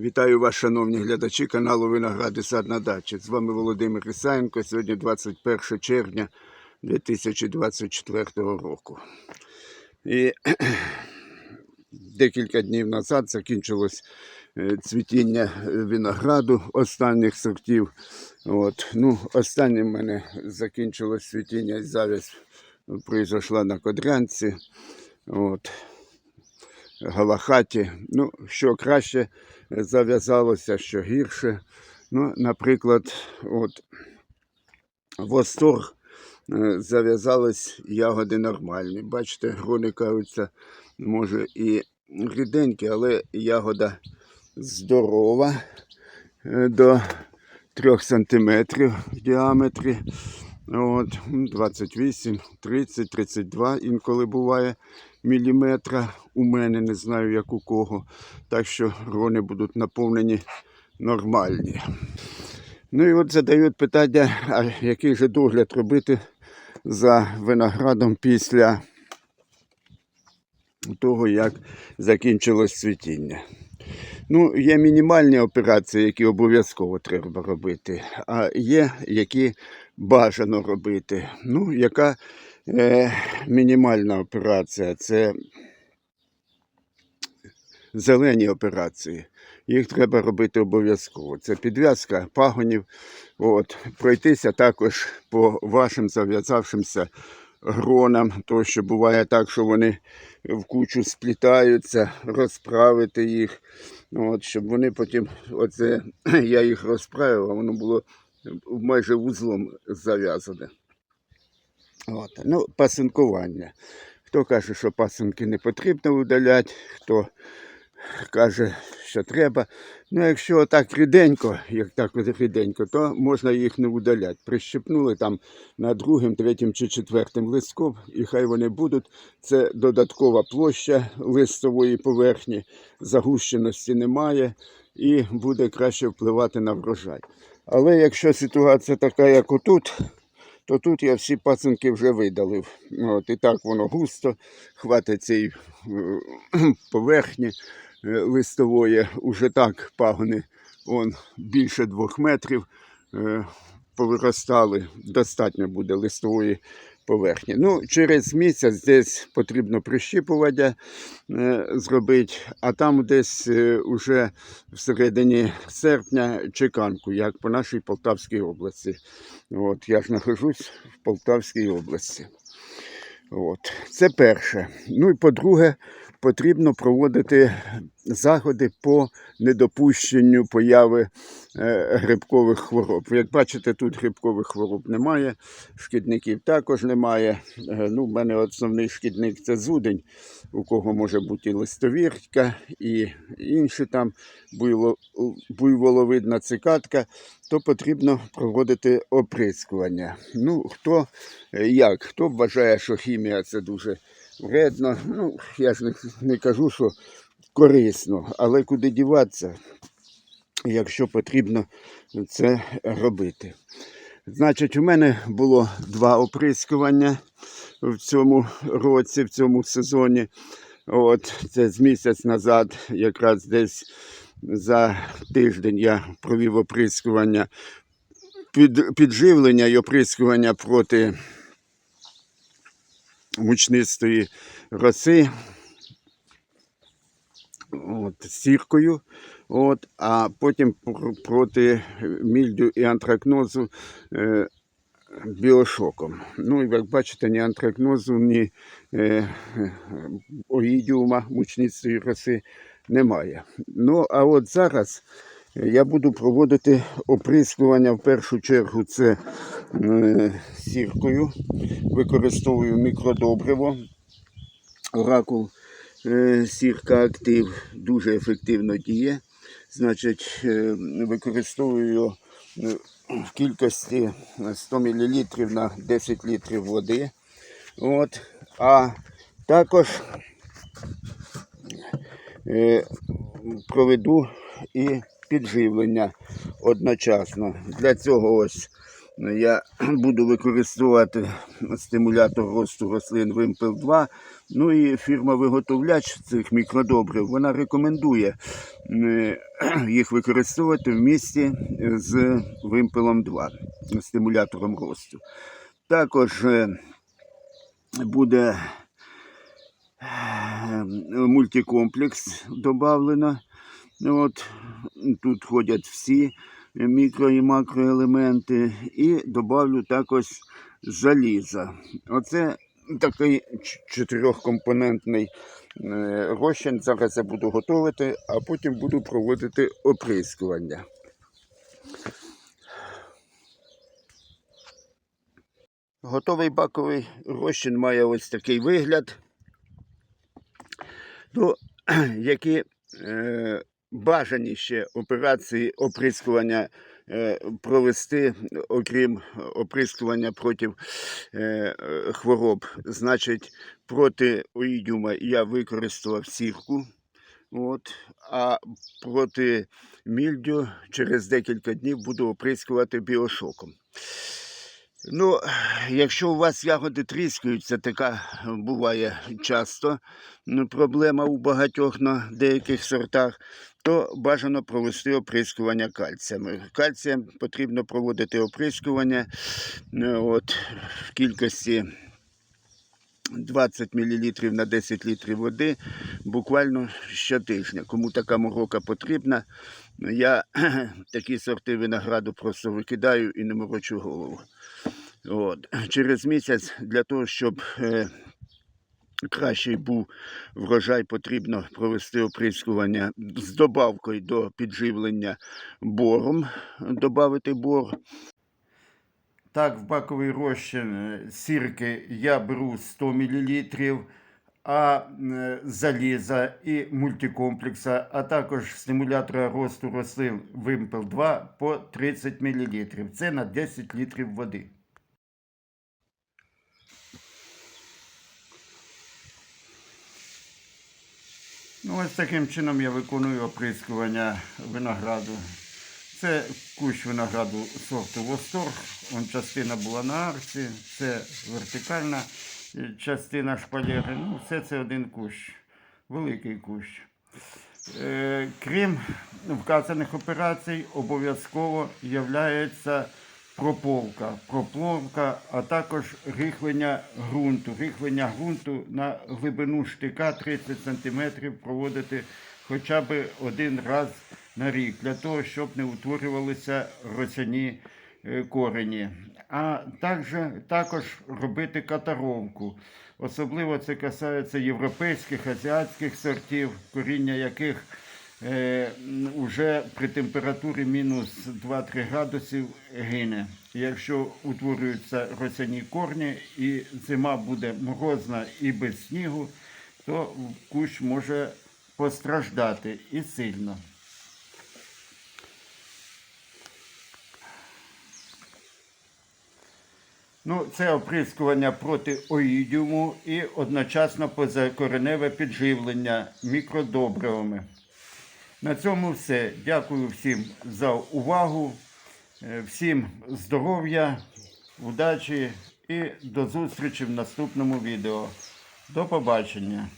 Вітаю вас, шановні глядачі каналу Виноград і сад на дачі. З вами Володимир Ісаєнко. Сьогодні 21 червня 2024 року. І декілька днів назад закінчилось е, цвітіння винограду останніх сортів. От. Ну, останнім в мене закінчилось цвітіння і завість произошла на Кодрянці. От. Галахаті. Ну, що краще зав'язалося, що гірше. Ну, наприклад, от восторг е, зав'язались ягоди нормальні. Бачите, грони кажуться, може, і ріденькі, але ягода здорова е, до 3 см в діаметрі. От, 28, 30, 32 інколи буває міліметра. У мене не знаю, як у кого. Так що грони будуть наповнені нормальні. Ну і от задають питання, а який же догляд робити за виноградом після того, як закінчилось цвітіння. Ну, є мінімальні операції, які обов'язково треба робити, а є, які бажано робити. Ну, яка е, мінімальна операція? Це зелені операції. Їх треба робити обов'язково. Це підв'язка пагонів. От. Пройтися також по вашим зав'язавшимся гронам, тому що буває так, що вони в кучу сплітаються, розправити їх, от, щоб вони потім, оце я їх розправив, а воно було майже вузлом зав'язане. От. Ну, пасинкування. Хто каже, що пасинки не потрібно видаляти, хто каже, що треба. Ну, якщо так ріденько, як так ріденько, то можна їх не видаляти. Прищепнули там на другим, третім чи четвертим листком, і хай вони будуть. Це додаткова площа листової поверхні, загущеності немає і буде краще впливати на врожай. Але якщо ситуація така, як отут, то тут я всі пасинки вже видалив. От, і так воно густо, хватить цієї е, поверхні е, листової, уже так пагони он, більше двох метрів е, повиростали. Достатньо буде листової поверхні. Ну, через місяць десь потрібно прищіпування е, зробити, а там десь е, уже всередині серпня чеканку, як по нашій Полтавській області. От, я ж знаходжусь в Полтавській області. От. Це перше. Ну і по-друге, потрібно проводити заходи по недопущенню появи е, грибкових хвороб. Як бачите, тут грибкових хвороб немає, шкідників також немає. Е, Ну, в мене основний шкідник це зудень, у кого може бути і листовірка, і інші там буйволовидна цикатка, то потрібно проводити оприскування. Ну, хто е, як, хто вважає, що хімія це дуже вредно. Ну, я ж не, не кажу, що корисно, але куди діватися, якщо потрібно це робити. Значить, у мене було два оприскування в цьому році, в цьому сезоні. От, це з місяць назад, якраз десь за тиждень я провів оприскування, під, підживлення і оприскування проти мучнистої роси от, сіркою, от, а потім пр- проти мільдю і антракнозу е, біошоком. Ну, як бачите, ні антракнозу, ні е, оїдіума мучнистої роси немає. Ну, а от зараз я буду проводити оприскування в першу чергу це е, сіркою. Використовую мікродобриво. Оракул сірка актив дуже ефективно діє. Значить, е, використовую е, в кількості 100 мл на 10 літрів води. От. А також е, проведу і підживлення одночасно. Для цього ось я буду використовувати стимулятор росту рослин Вимпел 2. Ну і фірма-виготовляч цих мікродобрив вона рекомендує їх використовувати в місті з Вимпелом 2, стимулятором росту. Також е, буде е, мультикомплекс додавлено. От, тут входять всі мікро і макроелементи. І додавлю також заліза. Оце такий чотирьохкомпонентний е, розчин. Зараз я буду готувати, а потім буду проводити оприскування. Готовий баковий розчин має ось такий вигляд. Ну, які е, бажані ще операції оприскування е, провести, окрім оприскування проти е, е, хвороб. Значить, проти оїдіума я використав сірку. От, а проти мільдю через декілька днів буду оприскувати біошоком. Ну, якщо у вас ягоди тріскаються, така буває часто ну, проблема у багатьох на деяких сортах, то бажано провести оприскування кальціями. Кальцієм потрібно проводити оприскування е, от, в кількості 20 мл на 10 літрів води буквально щотижня. Кому така морока потрібна, я такі сорти винограду просто викидаю і не морочу голову. От. Через місяць для того, щоб е, кращий був врожай, потрібно провести оприскування з добавкою до підживлення бором, додати бор. Так, в баковий розчин е, сірки я беру 100 мл, а е, заліза і мультикомплекса, а також стимулятора росту рослин Вимпел 2 по 30 мл. Це на 10 літрів води. Ну, ось таким чином я виконую оприскування винограду. Це кущ винограду сорту Восторг. Вон частина була на арці, це вертикальна частина шпалери. Ну, все це один кущ, великий кущ. Е, крім вказаних операцій, обов'язково являється прополка. Прополка, а також рихлення ґрунту. Рихлення ґрунту на глибину штика 30 см проводити хоча б один раз на рік, для того, щоб не утворювалися росяні е, корені. А також, також робити катаровку. Особливо це касається європейських, азіатських сортів, коріння яких е, уже при температурі мінус 2-3 градусів гине. Якщо утворюються росяні корні і зима буде морозна і без снігу, то кущ може постраждати і сильно. Ну, це оприскування проти оїдіуму і одночасно позакореневе підживлення мікродобривами. На цьому все. Дякую всім за увагу, Е, всім здоров'я, удачі і до зустрічі в наступному відео. До побачення!